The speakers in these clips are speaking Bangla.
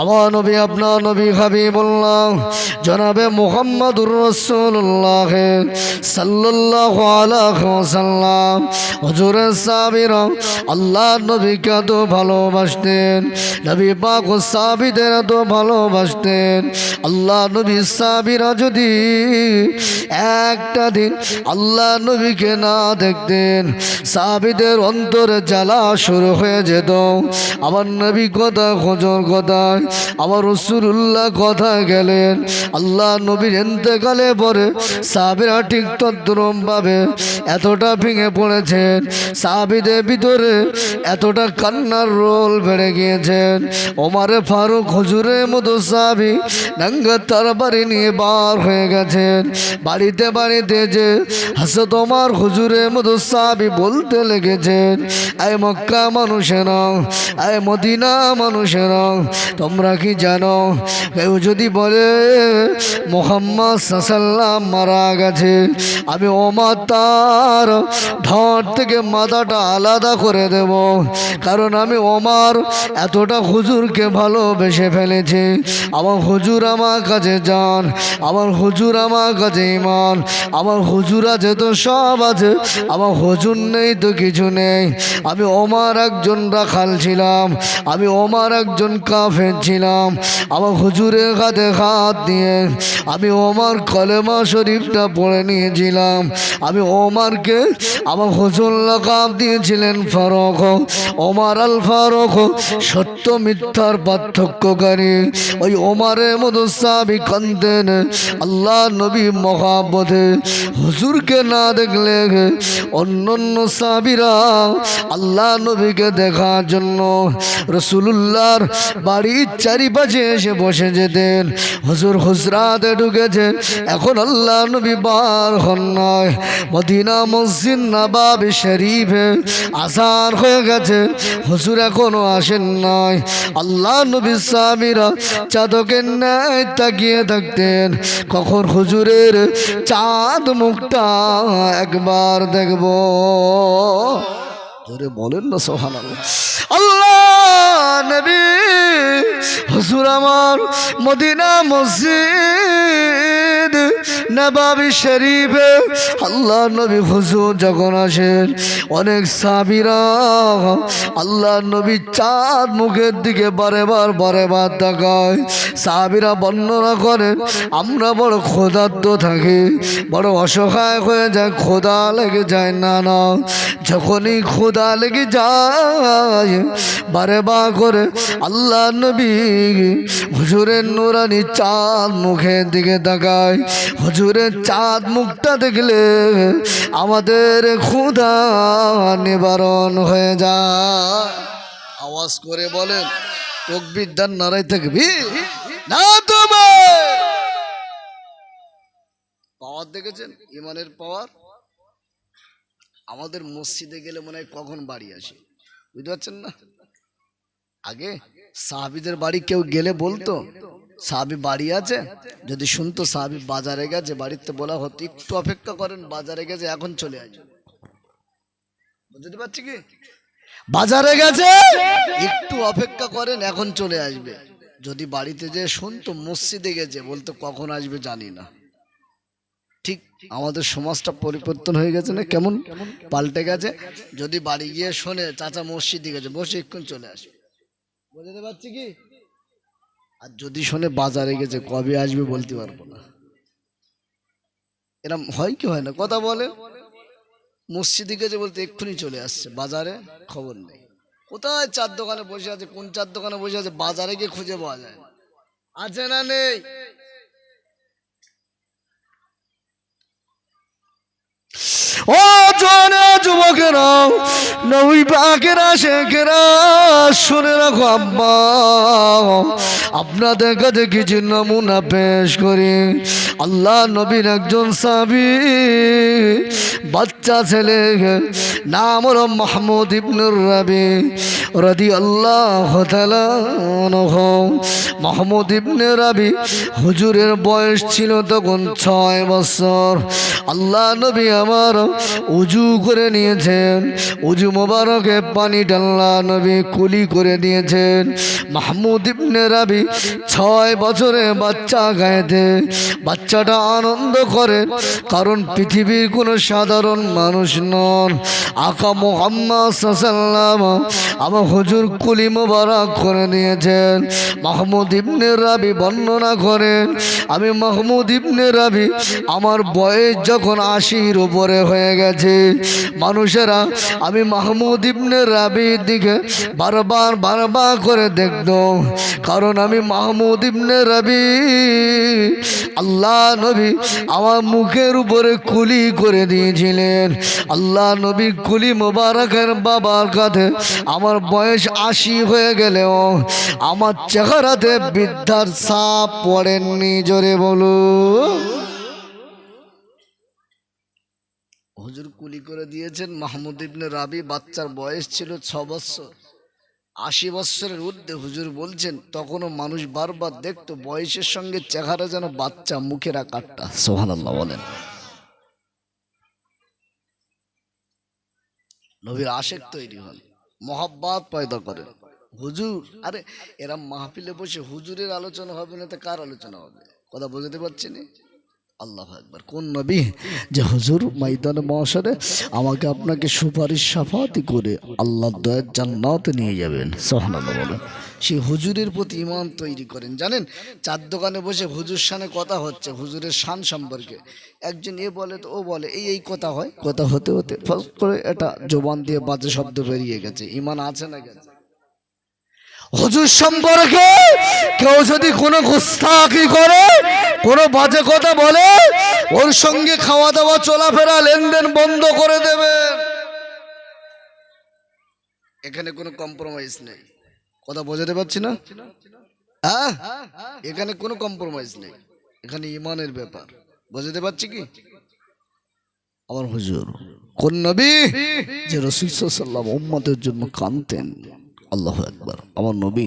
আমার নবী, আপনার নবী হাবিবুল্লাহ, জনাবে মোহাম্মদুর রসুল্লাহ সাল্লাল্লাহু আলাইহি ওয়াসাল্লাম। হুজুরের আল্লাহ নবীকে এত ভালোবাসতেন, নবী পাক ও সাহাবীদের এত ভালোবাসতেন। আল্লাহ নবী সাবিরা যদি একটা দিন আল্লাহ নবীকে না দেখতেন সাবিদের অন্তরে জ্বালা শুরু হয়ে যেত। আমার নবী কথা খোঁজর কথায় আমার রসুল্লাহ কথা গেলেন। আল্লাহ নবীর এতেকালে পরে সাহাবিরা ঠিক তদ্রম ভাবে এতটা ভেঙে পড়েছেন। সাহাবিদের ভিতরে এতটা কান্নার রোল বেড়ে গিয়েছেন। ওমারে ফারুক হুজুরের মতো সাহাবি নাঙ্গা তার বাড়ি নিয়ে বার হয়ে গেছেন। বাড়িতে বাড়িতে যে হাসত তোমার হুজুরের মতো সাহাবি বলতে লেগেছেন, আয় মক্কা মানুষেরা, আয় মদিনা মানুষেরা তোমরা কি জানো? কেউ যদি বলে, মোহাম্মদ সাসাল্লাম মারা গেছে। আমি ওমা তার ধর থেকে মাথাটা আলাদা করে দেব, কারণ আমি ওমার এতটা হুজুরকে ভালোবেসে ফেলেছি। আমার হুজুর আমার কাছে যান আমার হুজুর আমার কাছে ইমান আমার হুজুর আছে তো সব আছে, আমার হুজুর নেই তো কিছু নেই। আমি ওমার একজন রাখাল ছিলাম, আমি ওমার একজন কাফের ছিলাম আমার হুজুরের হাতে হাত দিয়ে আমি ওমার কলেমা শরীফটা পড়ে নিয়েছিলাম। আমি ওমারকে আমার হুজুর লাকাব দিয়েছিলেন ফারুক। ওমার আল ফারুক সত্য মিথ্যার পার্থক্যকারী। ওই ওমারের মতো সাবি কান্দেন। আল্লাহ নবী মহাবধে হুজুরকে না দেখলে অন্য অন্য সাবিরা আল্লাহ নবীকে দেখার জন্য রসুলুল্লাহর বাড়ির চারিপাশে এসে বসে যেতেন। হুজুর হুজরাতে ঢুকেছেন। এখন আল্লাহ নবী বার হন নয় মদিনা মসজিদ নবাবি শরীফে আসার হয়ে গেছে। হুজুর এখনও আসেন নয় আল্লাহ নবী সামিরা চাদকের ন্যায় তাকিয়ে থাকতেন। কখন হুজুরের চাঁদ মুখটা একবার দেখব। জোরে বলেন না সোহান নবী হুজুর আমার মদিনা মসজিদ। নবাবি শরীফে আল্লাহ নবী হুজুর যখন আসেন, অনেক সাবিরা আল্লাহ নবী চাঁদ মুখের দিকে বারে বার বারে বার তাকায়। সাবিরা বর্ণনা করেন, আমরা বড় ক্ষুধার্ত থাকি, বড় অসহায় হয়ে যায় খোদা লেগে যায়, না না। যখনই খোদা লেগে যায়, বারে বা করে আল্লাহ নবী হুজুরের নুরানি চাঁদ মুখের দিকে তাকায়। হুজুরের চাঁদ মুখটা দেখলে আমাদের ক্ষুধা নিবারণ হয়ে যায়। আওয়াজ করে বলেন, তকবির দান নারাই থাকবি না পাওয়ার দেখেছেন? ইমানের পাওয়ার? আমাদের মসজিদে গেলে মনে হয় কখন বাড়ি আসে? বুঝতে পারছেন না? আগে সাহাবিদের বাড়ি কেউ গেলে বলতো সাহাবি বাড়ি আছে? যদি শুনতো সাহাবি বাজারে গেছে, বাড়িতে বলা হতো, একটু অপেক্ষা করেন, বাজারে গেছে, এখন চলে আসবে। বুঝতে পারছি কি? বাজারে গেছে, একটু অপেক্ষা করেন, এখন চলে আসবে। যদি বাড়িতে যে শুনতো, মসজিদে গেছে, বলতো কখন আসবে জানি না। ঠিক আমাদের সমাজটা পরিবর্তন হয়ে গেছে না? কেমন? পাল্টে গেছে। যদি বাড়ি গিয়ে শোনে, চাচা মসজিদে গেছে, বসে এক্ষুন চলে আসবে। বুঝতে পারছি কি? আর যদি শোনে বাজারে গেছে কবে আসবে বলতে পারব না। এরম হয় কি হয় না? কথা বলে। মসজিদে গেছে বলতে এক্ষুনি চলে আসছে, বাজারে খবর নেই। কোথায় চার দোকানে বসে আছে, কোন চার দোকানে বসে আছে, বাজারে গিয়ে খুঁজে পাওয়া যায়। আছে না নেই? ও জনে যুবকেরা, নবী পাকেরা, শেখেরা, শুনে রাখো আব্বা। আপনাদের কাছে কিছু নমুনা পেশ করি। আল্লাহ নবীর একজন সাবি বাচ্চা ছেলে নাম হলো মাহমুদ ইবনুর রবি রদি আল্লাহ মাহমুদ ইবনে রাবি হুজুরের বয়স ছিল তখন ছয় বছর। আল্লাহ নবী আমার উজু করে নিয়েছেন। উজু মোবারকে পানি ডাল্লা নবী কুলি করে দিয়েছেন। মাহমুদ ইবনে রাবি ছয় বছরে বাচ্চা গায়েতে। বাচ্চাটা আনন্দ করে, কারণ পৃথিবীর কোনো সাধারণ মানুষ নন। আকা মোহাম্মদ সাল্লাম আমার হুজুর কুলি মোবারক করে নিয়েছেন মাহমুদ ইবনে রাবি বর্ণনা করেন, আমি মাহমুদ ইবনে রাবি আমার বয়স যখন আশির উপরে হয়ে গেছে। মানুষেরা, আমি মাহমুদ ইবনে রাবির দিকে বারবার বারবার করে দেখত কারণ আমি মাহমুদ ইবনে রাবি। আল্লাহ নবী আমার মুখের উপরে কুলি করে দিয়েছিলেন। আল্লাহ নবী কুলি মোবারকের বাবার কাছে আমার বয়স আশি হয়ে গেলেও আমার চেহারাতে বিদ্যার সাপ পড়েননি, জোরে বলু হুজুর কুলি করে দিয়েছেন। মাহমুদ ইবনে রাবি বাচ্চার বয়স ছিল ছ বৎসর। আশি বৎসরের ঊর্ধ্বে হুজুর বলছেন, তখনও মানুষ বারবার দেখতো বয়সের সঙ্গে চেহারা যেন বাচ্চা মুখের আকারটা। সোহান বলেন। নবীর আশেক তৈরি হন, মহাব্বাত পয়দা করেন। হুজুর, আরে এরা মাহফিলে বসে হুজুরের আলোচনা হবে না তো কার আলোচনা হবে? কথা বোঝাতে পারছি না? আল্লাহ একবার কোন নবী যে হুজুর ময়দানে মহাসরে আমাকে আপনাকে সুপারিশ সাফাতি করে আল্লাহ দয়ের জান্নাতে নিয়ে যাবেন। সোহানাল্লাহ বলেন। সেই হুজুরের প্রতি ইমান তৈরি করেন। জানেন, চার দোকানে বসে হুজুর সানে কথা হচ্ছে, হুজুরের শান সম্পর্কে। একজন এ বলে, তো ও বলে, এই এই কথা হয়? কথা হতে হতে ফার্স্ট করে এটা জবান দিয়ে বাজে শব্দ বেরিয়ে গেছে। ইমান আছে না গেছে? হুজুর সম্পর্কে কেউ যদি কোনো গুস্তাকি করে, কোনো বাজে কথা বলে, ওর সঙ্গে খাওয়া দাওয়া চলাফেরা, লেনদেন বন্ধ করে দেবেন এখানে কোনো কম্প্রোমাইজ নেই। কথা বোঝাতে পারছি না? হ্যাঁ? এখানে কোনো কম্প্রোমাইজ নেই। এখানে ইমানের ব্যাপার। বোঝাতে পারছি কি? আমার হুজুর, কোন নবী যে রসুল সাল্লাম উম্মতের জন্য কানতেন আল্লাহ একবার আমার নবী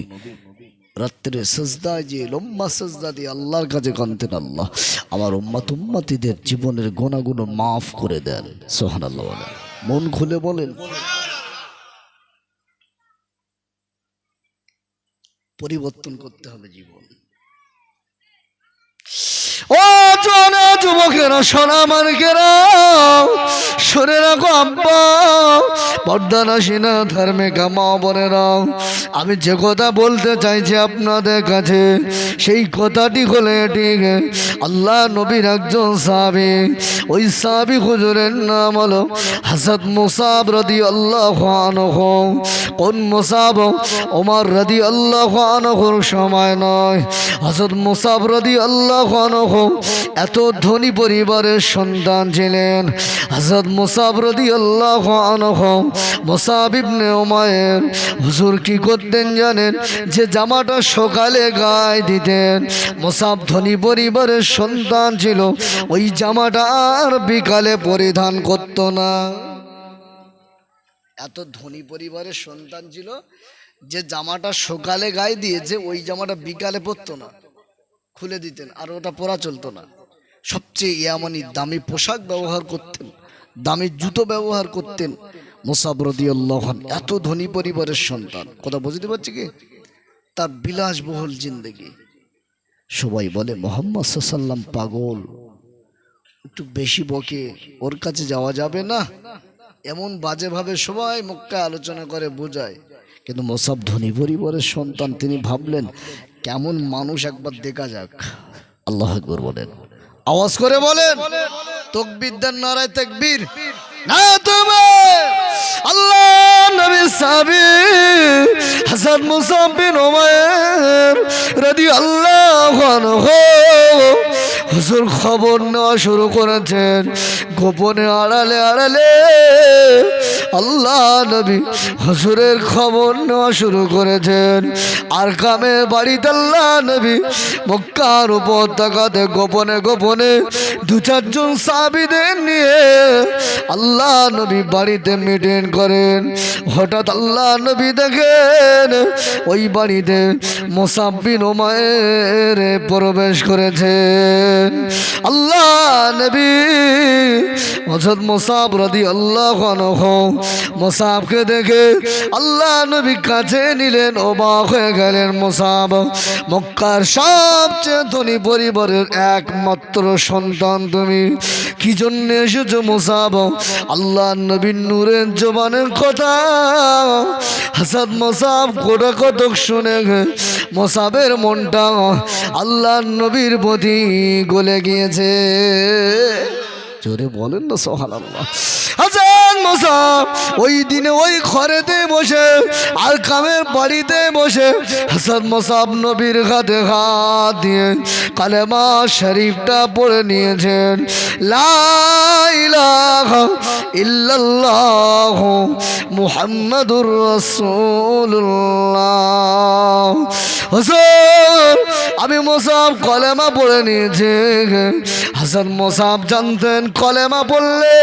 রাত্রে সজদা, যে লম্বা সজদা দিয়ে আল্লাহর কাছে কানতেন আল্লাহ, আমার উম্মাত উম্মাতিদের জীবনের গোনাগুলো মাফ করে দেন। সোহান আল্লাহ বলেন। মন খুলে বলেন। পরিবর্তন করতে হবে জীবন। ও জনে যুবকেরা সোনা মানিকেরা শুনে রাখো আব্বা। পর্দানা সিনা ধার্মিকা মা বোনেরা। আমি যে কথা বলতে চাইছি আপনাদের কাছে, সেই কথাটি হলে ঠিক। আল্লাহ নবীর একজন সাবি ওই সাবি হুজুরের নাম হলো হাসাদ মুসাব রদি আল্লাহ কোন মুসাব? ওমার রদি আল্লাহ সময় নয়। হাসাদ মুসাব রদি আল্লাহ এত ধনী পরিবারের সন্তান ছিলেন হাসাদ মুসাব রদি আল্লাহ আনহ। মুসাব ইবনে ওমায়ের হুজুর কি করতেন জানেন? যে জামাটা সকালে গায়ে দিতেন। মোসাব ধনী পরিবারের সন্তান ছিল, ওই জামাটা আর বিকালে পরিধান করতো না। এত ধনী পরিবারের সন্তান ছিল যে জামাটা সকালে গায়ে দিয়েছে ওই জামাটা বিকালে পরতো না, খুলে দিতেন, আর ওটা পরা চলতো না। সবচেয়ে ইয়ামানি দামি পোশাক ব্যবহার করতেন, দামি জুতো ব্যবহার করতেন মোসাবরদি আল্লাহন এত ধনী পরিবারের সন্তান। কথা বুঝতে পারছি কি? তার বিলাসবহুল জিন্দেগি। সবাই বলে, মোহাম্মদ সাল্লাম পাগল। একটু বেশি বকে, ওর কাছে যাওয়া যাবে না। এমন বাজেভাবে সবাই মুখটা আলোচনা করে, বোঝায়। কিন্তু মোসাব ধনী পরিবারের সন্তান, তিনি ভাবলেন, কেমন মানুষ একবার দেখা যাক। আল্লাহ একবার বলেন। আওয়াজ করে বলেন। তকবির দেন নারায় তকবীর। না তুমি আল্লাহ নবী সাবি হাসান মুসাব বিন উমায়ের রাদিয়াল্লাহু আনহু হুজুর খবর নেওয়া শুরু করেছেন। গোপনে আড়ালে আড়ালে আল্লাহ নবী হুজুরের খবর নেওয়া শুরু করেছেন। আর কামে বাড়িতে আল্লাহ নবী মক্কার উপত্যকাতে গোপনে গোপনে দু চারজন সাবিদের নিয়ে আল্লাহ নবী বাড়িতে মেটেন করেন। হঠাৎ আল্লাহ নবী দেখেন ওই বাড়িতে মোসাব্বিন ওমায়ের প্রবেশ করেছেন আল্লাহ নবী হজরত মোসাব রাদি আল্লাহ মোসাবকে দেখে আল্লাহ নবী কাছে নিলেন, অবাক হয়ে গেলেন মোসাব। মক্কার সবচেয়ে ধনী পরিবারের একমাত্র সন্তান তুমি। কি জন্য এসেছ মোসাব? আল্লাহ নবীন নূরের জবানের কথা। হাসাদ মোসাব কোটা কতক শুনে মোসাবের মনটা আল্লাহ নবীর প্রতি গলে গিয়েছে। জোরে বলেন না সোহান আল্লাহ হাসান মোসাব ওই দিনে ওই ঘরেতে বসে আর কামের বাড়িতে বসে, হাসান মোসাব নবীর হাতে হাত দিয়ে কালেমা শরীফটা পড়ে নিয়েছেন। লা ইলাহা ইল্লাল্লাহ মুহাম্মাদুর রাসূলুল্লাহ। হুজুর, আমি মোসাব কলেমা পড়ে নিয়েছি। হাসান মোসাব জানতেন কলেমা পড়লে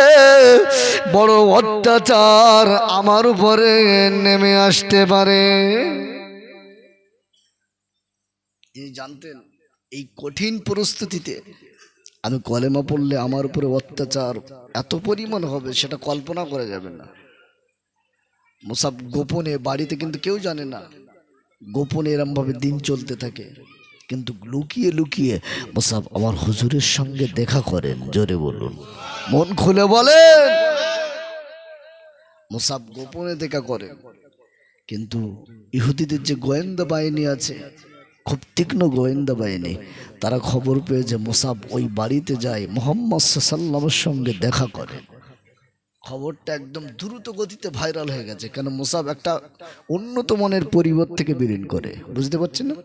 বড় অত্যাচার আমার উপরে নেমে আসতে পারে। তিনি জানতেন, এই কঠিন পরিস্থিতিতে আমি কলেমা পড়লে আমার উপরে অত্যাচার এত পরিমাণ হবে, সেটা কল্পনা করা যাবে না। মোসাব গোপনে, বাড়িতে কিন্তু কেউ জানে না, গোপনে এরমভাবে দিন চলতে থাকে। কিন্তু লুকিয়ে লুকিয়ে মোসাব আমার হুজুরের সঙ্গে দেখা করেন, জোরে বলুন। মন খুলে বলেন। মোসাব গোপনে দেখা করেন। কিন্তু ইহুদিদের যে গোয়েন্দা বাহিনী আছে, খুব তীক্ষ্ণ গোয়েন্দা বাহিনী, তারা খবর পেয়ে যে মোসাব ওই বাড়িতে যায়, মোহাম্মদ সাল্লামের সঙ্গে দেখা করে খবরটা একদম দ্রুত গতিতে ভাইরাল হয়ে গেছে, কেন মোসাব একটা উন্নত মনের পরিবার থেকে বিলীন করে। বুঝতে পারছেন না?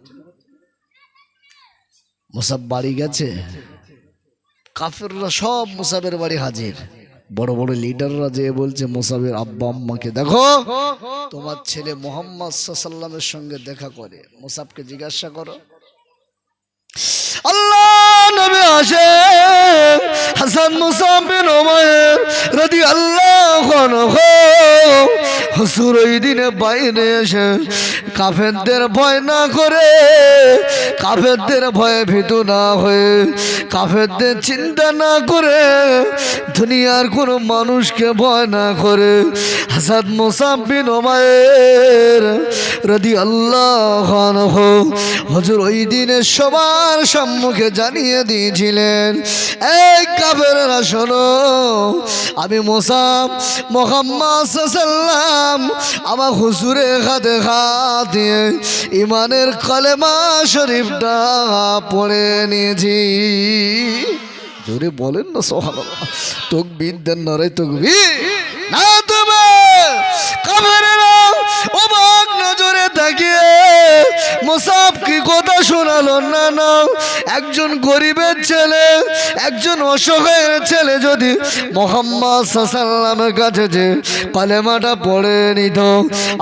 মোসাব বাড়ি গেছে। কাফেররা সব মুসাবের বাড়ি হাজির। বড় বড় লিডাররা যে বলছে, মুসাবের আব্বা আম্মাকে দেখো, তোমার ছেলে মোহাম্মদ সাল্লামের সঙ্গে দেখা করে। মুসাবকে জিজ্ঞাসা করো। আল্লাহ নবী আসে, হাসান মুসাব বিন উমাইর রাদিয়াল্লাহু আনহু হুজুর ওই দিনে বাইরে এসে কাফেরদের ভয় না করে, কাফেরদের ভয়ে ভীতু না হয়ে, কাফেরদের চিন্তা না করে, দুনিয়ার কোনো মানুষকে ভয় না করে, হাসাদ মুসাব বিন উমাইর রাদিয়াল্লাহু আনহু হুজুর ওই দিনে সবার সম্মুখে জানিয়ে দিয়েছিলেন, এই কাফেররা শোনো আমি মোসাম মোহাম্মদ সাল্লাম আমার হুসুরে হাতে হাত দিয়ে ইমানের কলেমা শরীফটা পড়ে নিয়েছি। জোরে বলেন না সোহাল তোক দেন নরে তকবির। না। মোসাব কি কথা শোনালো, না না, একজন গরিবের ছেলে, একজন অসহায়ের ছেলে যদি মোহাম্মদ সাল্লামের কাছে যে কালেমাটা পড়ে নিত,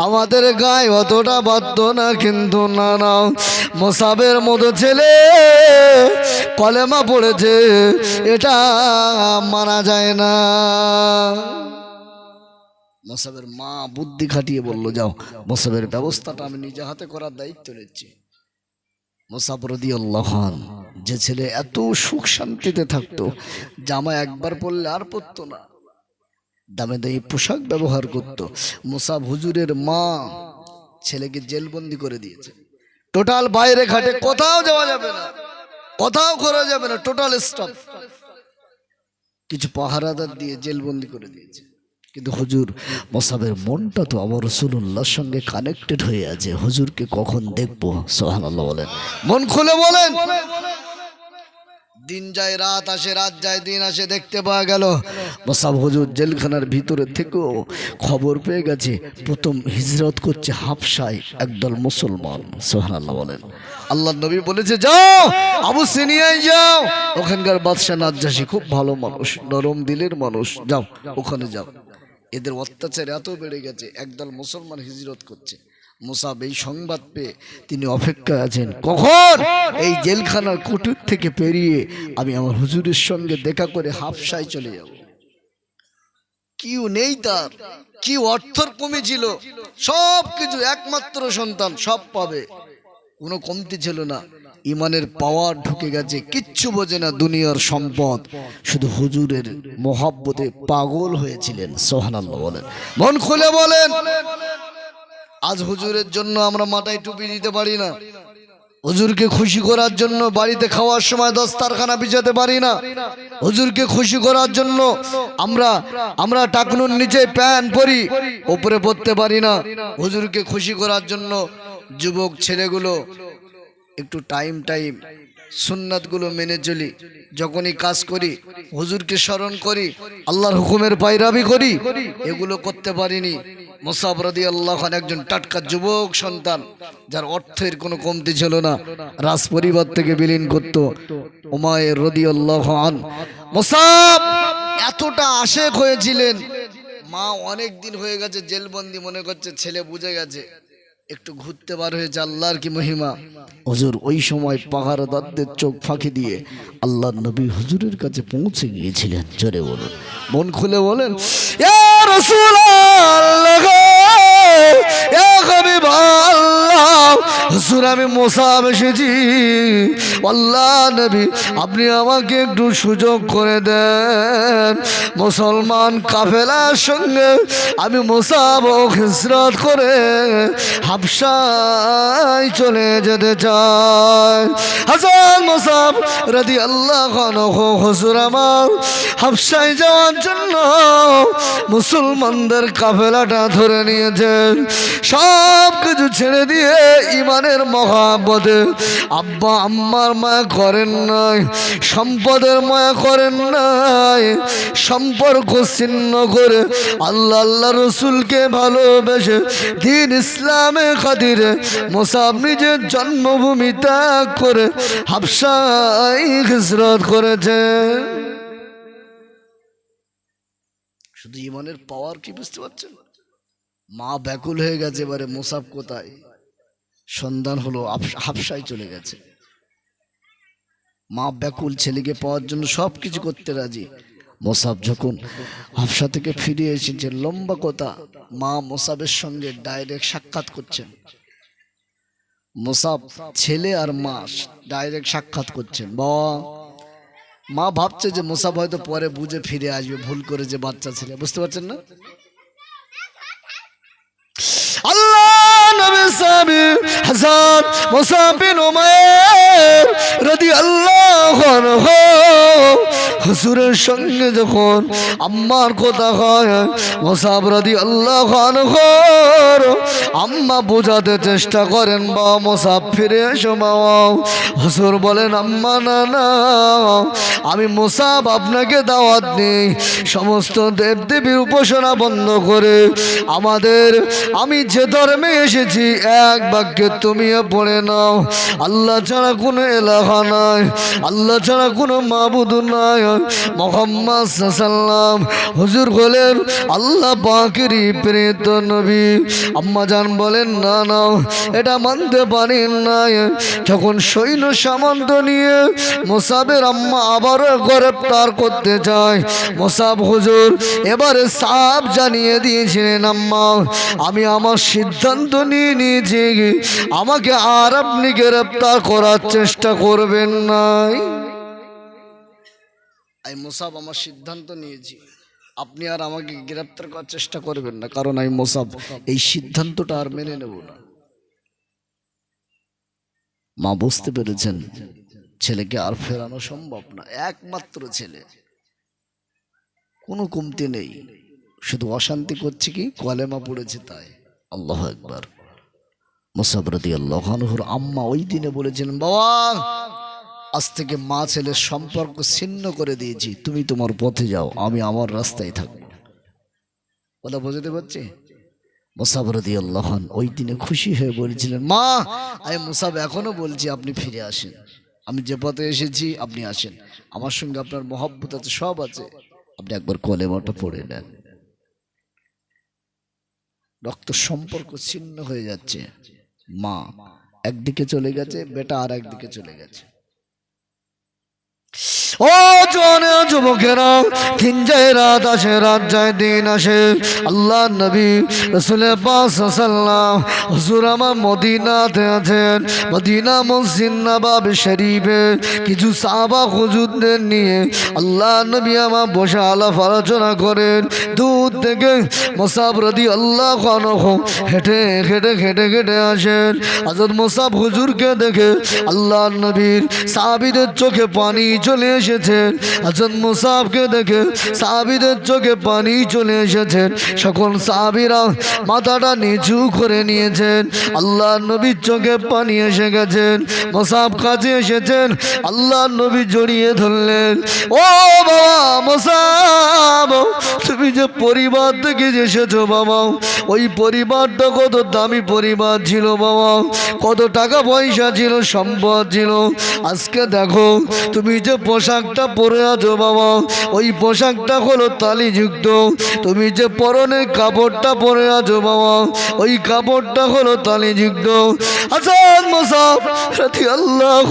আমাদের গায়ে অতটা বাধ্য না, কিন্তু না না, মোসাবের মতো ছেলে কলেমা পড়েছে, এটা মানা যায় না। মোসাবের মা বুদ্ধি খাটিয়ে বলল, যাও, মোসাবের ব্যবস্থাটা আমি নিজে হাতে করার দায়িত্ব নিচ্ছি। মোসাব রদি খান যে ছেলে এত সুখ শান্তিতে থাকতো, জামা একবার পরলে আর পরতো না। দামে দামি পোশাক ব্যবহার করত। মোসাব হুজুরের মা ছেলেকে জেলবন্দি করে দিয়েছে। টোটাল বাইরে ঘাটে কোথাও যাওয়া যাবে না। কোথাও করা যাবে না। Total stop. কিছু পাহারাদার দিয়ে জেলবন্দি করে দিয়েছে। কিন্তু হুজুর, মোসাবের মনটা তো আমার রসুল্লাহর সঙ্গে কানেক্টেড হয়ে আছে। হুজুরকে কখন দেখব? সোহান বলেন। মন খুলে বলেন। দিন যায়, রাত আসে, রাত যায়, দিন আসে, দেখতে পাওয়া গেল। মোসাব হুজুর জেলখানার ভিতরে থেকেও খবর পেয়ে গেছে, প্রথম হিজরত করছে হাফসায় একদল মুসলমান। সোহান বলেন। আল্লাহ নবী বলেছে, যাও, আবু সিনিয়ায় যাও। ওখানকার বাদশাহ নাজ্জাসী খুব ভালো মানুষ, নরম দিলের মানুষ। যাও, ওখানে যাও। এদের অত্যাচার এত বেড়ে গেছে, একদল মুসলমান হিজরত করছে। মুসাব এই সংবাদ পেয়ে তিনি অপেক্ষায় আছেন, কখন? এই জেলখানার কুটির থেকে পেরিয়ে আমি আমার হুজুরের সঙ্গে দেখা করে হাফসায় চলে যাব। কিউ নেই তার কি অর্থর কমে ছিল সব কিছু একমাত্র সন্তান, সব পাবে। কোনো কমতি ছিল না। ইমানের পাওয়ার ঢুকে গেছে, কিচ্ছু বোঝে না দুনিয়ার সম্পদ। শুধু হুজুরের মোহাব্বতে পাগল হয়েছিলেন সোহানাল্লাহ বলেন। মন খুলে বলেন, আজ হুজুরের জন্য আমরা মাথায় টুপি দিতে পারি না। হুজুরকে খুশি করার জন্য বাড়িতে খাওয়ার সময় দস্তারখানা বিছাতে পারি না। হুজুরকে খুশি করার জন্য আমরা আমরা টাকনুর নিচে প্যান পরি ওপরে পড়তে পারি না। হুজুরকে খুশি করার জন্য যুবক ছেলেগুলো একটু টাইম টাইম সুন্নাতগুলো মেনে চলি। যখনই কাজ করি, হুজুরকে স্মরণ করি, আল্লাহর হুকুমের পায়রাবি করি, এগুলো করতে পারিনি। মোসাব রদি আল্লাহ খান একজন টাটকা যুবক সন্তান, যার অর্থের কোনো কমতি ছিল না। রাজ পরিবার থেকে বিলীন করত। ওমায়ের রদি আল্লাহ খান মোসাব এতটা আশেক হয়েছিলেন। মা অনেক দিন হয়ে গেছে, জেলবন্দি মনে করছে, ছেলে বুঝে গেছে। একটু ঘুরতে বার হয়েছে আল্লাহর কি মহিমা? হজুর, ওই সময় পাহাড় দাদদের চোখ ফাঁকি দিয়ে আল্লাহ নবী হুজুরের কাছে পৌঁছে গিয়েছিলেন। জোরে বলুন। মন খুলে বলেন হাবিবাল্লাহ হুজুর, আমি মোসাব এসেছি আল্লাহ নবী, আপনি আমাকে একটু সুযোগ করে দেন। মুসলমান কাফেলার সঙ্গে আমি মোসাব হিসরত করে হাবসায় চলে যেতে চাই। হাসান মোসাব রাদি আল্লাহ হসুর আমার হাবসায় যাওয়ার জন্য মুসলমানদের কাফেলাটা ধরে নিয়েছেন সব কিছু ছেড়ে দিয়ে ইমানের মহাব্বতে। আব্বা, আম্মার মায়া করেন নাই, সম্পদের মায়া করেন নাই, সম্পর্ক ছিন্ন করে আল্লাহ আল্লাহ রসুলকে ভালোবেসে দিন ইসলামে খাতিরে মোসাব নিজের জন্মভূমি ত্যাগ করে হাবসাই হিজরত করেছে। শুধু ইমানের পাওয়ার কি বুঝতে পারছেন? মা ব্যাকুল হয়ে গেছে এবারে, মোসাব কোথায়? সন্ধান হলো হাবসায় চলে গেছে। মা ব্যাকুল ছেলেকে পাওয়ার জন্য সব কিছু করতে রাজি। মোসাব যখন হাফসা থেকে ফিরে এসেছে, লম্বা কথা, মা মোসাবের সঙ্গে ডাইরেক্ট সাক্ষাৎ করছেন। মোসাব ছেলে আর মা ডাইরেক্ট সাক্ষাৎ করছেন। বাবা, মা ভাবছে যে মোসাব হয়তো পরে বুঝে ফিরে আসবে, ভুল করে যে বাচ্চা ছেলে, বুঝতে পারছেন না? আল্লাহ! সাহাবী হাসান মোসাফিন বিন উমাইর রাদিয়াল্লাহু হুজুরের সঙ্গে যখন আম্মার কথা হয়, মুসাব রাদিয়াল্লাহু আনহু, আম্মা বোঝাতে চেষ্টা করেন, বা মুসাব, ফিরে এসো বাবা হুজুর বলেন, আম্মা, না না, আমি মুসাব আপনাকে দাওয়াত নেই। সমস্ত দেবদেবীর উপাসনা বন্ধ করে আমাদের, আমি যে ধর্মে এসেছি, এক বাক্যে তুমিও পড়ে নাও। আল্লাহ ছাড়া কোনো এলাকা নাই, আল্লাহ ছাড়া কোনো মাবুদ নাই মোহাম্মদ সাল্লাম হুজুর বলেন, আল্লাহ পাকেরই প্রেত নবী। আম্মা জান বলেন, না না, এটা মানতে পারেন নাই। যখন সৈন্য সামন্ত নিয়ে মোসাবের আম্মা আবারও গ্রেপ্তার করতে চায় মোসাব হুজুর এবারে সাপ জানিয়ে দিয়েছিলেন, আম্মা, আমি আমার সিদ্ধান্ত নিয়ে নিয়েছি, আমাকে আর আপনি গ্রেপ্তার করার চেষ্টা করবেন নাই। আমি মোসাব আমার সিদ্ধান্ত নিয়েছি। আপনি আর আমাকে গ্রেপ্তার করার চেষ্টা করবেন না, কারণ আমি মোসাব। এই সিদ্ধান্তটা আর মেনে নেব না। মা বুঝতে পেরেছেন, ছেলেকে আর ফেরানো সম্ভব না। একমাত্র ছেলে। কোনো কমতি নেই। শুধু অশান্তি করছে কি? কলেমা পড়েছে তাই। আল্লাহ একবার মুসাবরদি আল্লাহর আম্মা ওই দিনে বলেছেন, বাবা আজ থেকে মা ছেলের সম্পর্ক ছিন্ন করে দিয়েছি। তুমি তোমার পথে যাও, আমি আমার রাস্তায় থাকব। কথা বোঝাতে পারছি? মুসাবরদি আল্লাহন ওই দিনে খুশি হয়ে বলেছিলেন, মা, আমি মুসাব এখনও বলছি আপনি ফিরে আসেন। আমি যে পথে এসেছি, আপনি আসেন। আমার সঙ্গে আপনার মহব্বত আছে, সব আছে। আপনি একবার কলেমাটা পড়ে নেন। রক্ত সম্পর্ক ছিন্ন হয়ে যাচ্ছে। মা একদিকে চলে গেছে, বেটা আর একদিকে চলে গেছে। ও যুবকেরা দিন যায় রাত আসে রাত যায় দিন আসে। আল্লাহ নবী রসুলের পাশ সাল্লাম হুজুর আমার মদিনাতে আছেন, মদিনা শরীফে। কিছু হুজুরদের নিয়ে আল্লাহ নবী আমার বসে আলোচনা করেন। দূর থেকে মোসাব রদি আল্লাহ খানহ হেঁটে হেঁটে হেঁটে হেঁটে আসেন। আজত মোসাব হুজুরকে দেখে আল্লাহ নবীর সাহাবিদের চোখে পানি চলে এসেছেন। আজত মোসাবকে দেখে সাহাবিদের চোখে পানি চলে এসেছেন সকল সাহাবিরা মাথাটা নিচু করে নিয়েছেন। আল্লাহ নবীর চোখে পানি এসে গেছেন। মোসাব কাছে এসেছেন। আল্লাহ নবী জড়িয়ে ধরলেন। ও বাবা মোসাব, তুমি যে পরিবার থেকে এসেছ বাবা, ওই পরিবারটা কত দামি পরিবার ছিল বাবা। কত টাকা পয়সা ছিল, সম্পদ ছিল। আজকে দেখো, তুমি যে পোশাকটা পরে আছো বাবা, ওই পোশাকটা হলো তালিযুক্ত। তুমি যে পরনের কাপড়টা পরে আছো বাবা, ওই কাপড়টা হলো তালিযুক্ত। আসাদ মোসাফ আল্লাহ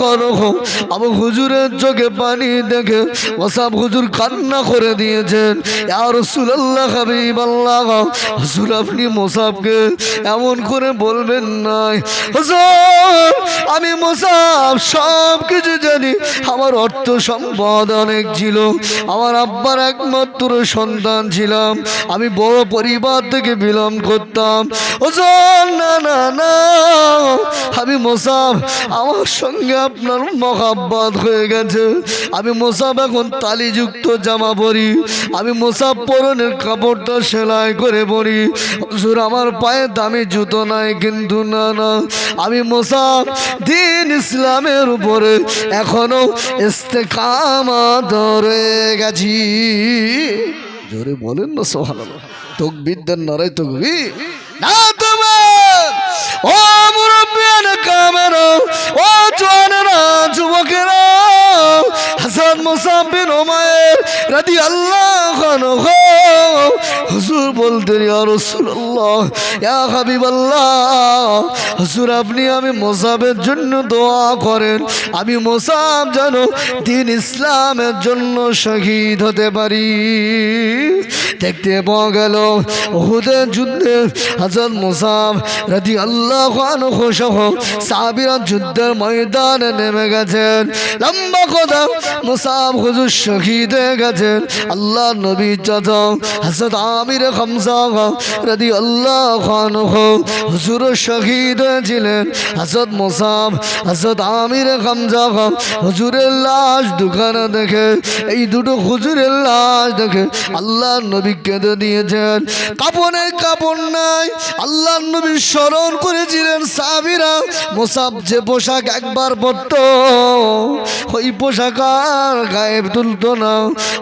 হুজুরের চোখে পানি দেখে মোসাফ হুজুর কান্না করে দিয়েছেন। আর রসুল্লাহ হাবিব আল্লাহ হুজুর আপনি মোসাফকে এমন করে বলবেন নাই। হুজুর, আমি মোসাফ সব কিছু জানি, আমার অর্থ সম্পদ অনেক ছিল। আমার আব্বার একমাত্র সন্তান ছিলাম। আমি বড় পরিবার থেকে বিলম করতাম। হুজুর না না না। আমি মোসাফ আমার সঙ্গে আপনার মহাব্বাত হয়ে গেছে। আমি মোসাফ এখন তালিযুক্ত জামা পরি। আমি মোসাফ পরনের কাপড়টা সেলাই করে পরি। হুজুর, আমার পায়ে দামি জুতো নাই, কিন্তু না না। আমি মোসাফ দিন ইসলামের উপরে এখনও ইস্তেকামা ধরে গেছি। জোরে বলেন না সোহান তোক বিদ্যার নারাই তকবি না তোমার ও মুরব্বিয়ান কামেরা ও জোয়ানেরা, যুবকেরা হাসান মুসাফির ওমায়ের রাদি আল্লাহ হুজুর বলতেন রাসূলুল্লাহ, ইয়া হুজুর আপনি আমি মোসাবের জন্য দোয়া করেন। আমি মোসাব যেন দিন ইসলামের জন্য শহীদ হতে পারি। দেখতে পাওয়া গেল ওহুদের যুদ্ধে হাজর মোসাব রাদি আল্লাহ সহ সাবিরা যুদ্ধের ময়দানে নেমে গেছেন। লম্বা কথা মোসাব হুজুর শহীদ গেছেন। আল্লাহ নবী চাচা হাজরত আমির খামসা রাদি আল্লাহ খান হুজুর শহীদ হয়েছিলেন। হাজরত মোসাব হাজরত আমির খামসা হুজুরের লাশ দোকানে দেখে, এই দুটো হুজুরের লাশ দেখে আল্লাহ নবী কেঁদে দিয়েছেন। কাপড়ের কাপড় নাই, আল্লাহ নবী স্মরণ করেছিলেন সাবিরা মোসাব যে পোশাক একবার পরত, ওই পোশাক আর গায়ে তুলতো না,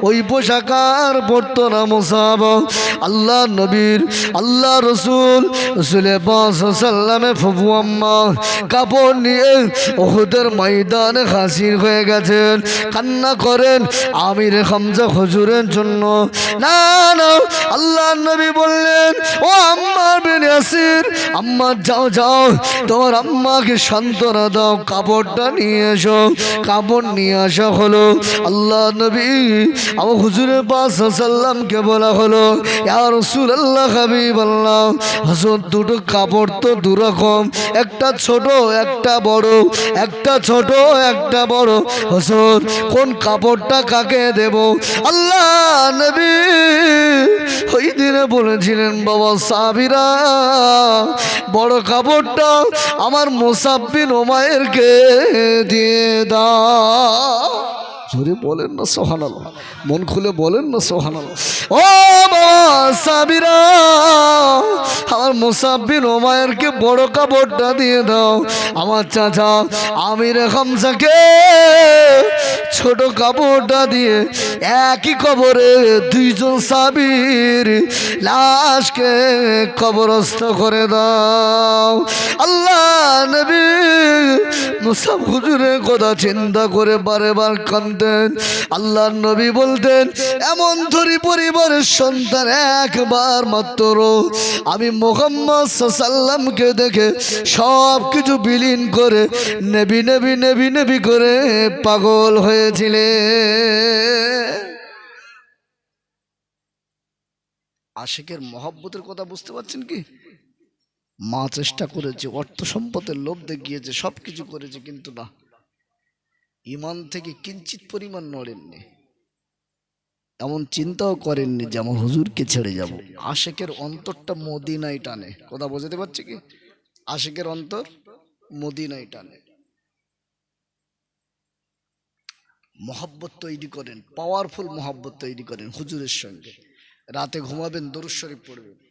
ওই পোশাক আর পরতো না মোসাব। আল্লাহ নবীর, আল্লাহ রসুল রসুল সাল্লামে ফুফু আম্মা কাপড় নিয়ে ওহুদের ময়দানে হাসির হয়ে গেছেন, কান্না করেন আমির খামজা হুজুরের জন্য। না না, আল্লাহ নবী বললেন, ও আম্মার বিন ইয়াসির, আম্মা যাও যাও, তোমার আম্মাকে সান্ত্বনা দাও, কাপড়টা নিয়ে এসো, কাপড় নিয়ে আসা হলো। আল্লাহ নবী, আমার হুজুরের পাশ সাল্লামকে বলা হলো, ইয়া রসুল আল্লাহ হাবিব আল্লাহ হজর, দুটো কাপড় তো দুরকম, একটা ছোট, একটা বড়, একটা ছোট, একটা বড়, হজর, কোন কাপড়টা কাকে দেব? আল্লাহ নবী ওই দিনে বলেছিলেন, বাবা সাবিরা বড় কাপড়টা আমার মোসাব্বিন ওমায়েরকে দিয়ে দাও। জোরে বলেন না সোহানাল মন খুলে বলেন না সোহানাল ও সাবিরা, আমার মুসাব্বির ওমায়েরকে বড় কাপড়টা দিয়ে দাও। আমার চাচা আমির হামসাকে ছোট কাপড়টা দিয়ে একই কবরে দুইজন সাবির লাশকে কবরস্থ করে দাও। আল্লাহ নবী মুসাব হুজুরের কথা চিন্তা করে বারে বার কানতেন আল্লাহ নবী বলতেন, এমন ধরি পরিবারের সন্তান একবার মাত্র। আমি মোহাম্মদ সাল্লামকে দেখে সব কিছু বিলীন করে নেবি নেবি নেবি নেবি করে পাগল হয়ে করেছিলে আশেকের মহব্বতের কথা বুঝতে পারছেন কি? মা চেষ্টা করেছে, অর্থ সম্পদের লোভ দেখিয়েছে সব কিছু করেছে, কিন্তু না। ইমান থেকে কিঞ্চিত পরিমাণ নড়েননি। এমন চিন্তাও করেননি যে আমার হুজুরকে ছেড়ে যাব। আশেকের অন্তরটা মদিনায় টানে। কথা বোঝাতে পারছি কি? আশেকের অন্তর মদিনায় টানে। মহাব্বত তৈরি করেন পাওয়ারফুল মহাব্বত তৈরি করেন হুজুরের সঙ্গে। রাতে ঘুমাবেন, দরুদ শরীফ পড়বেন।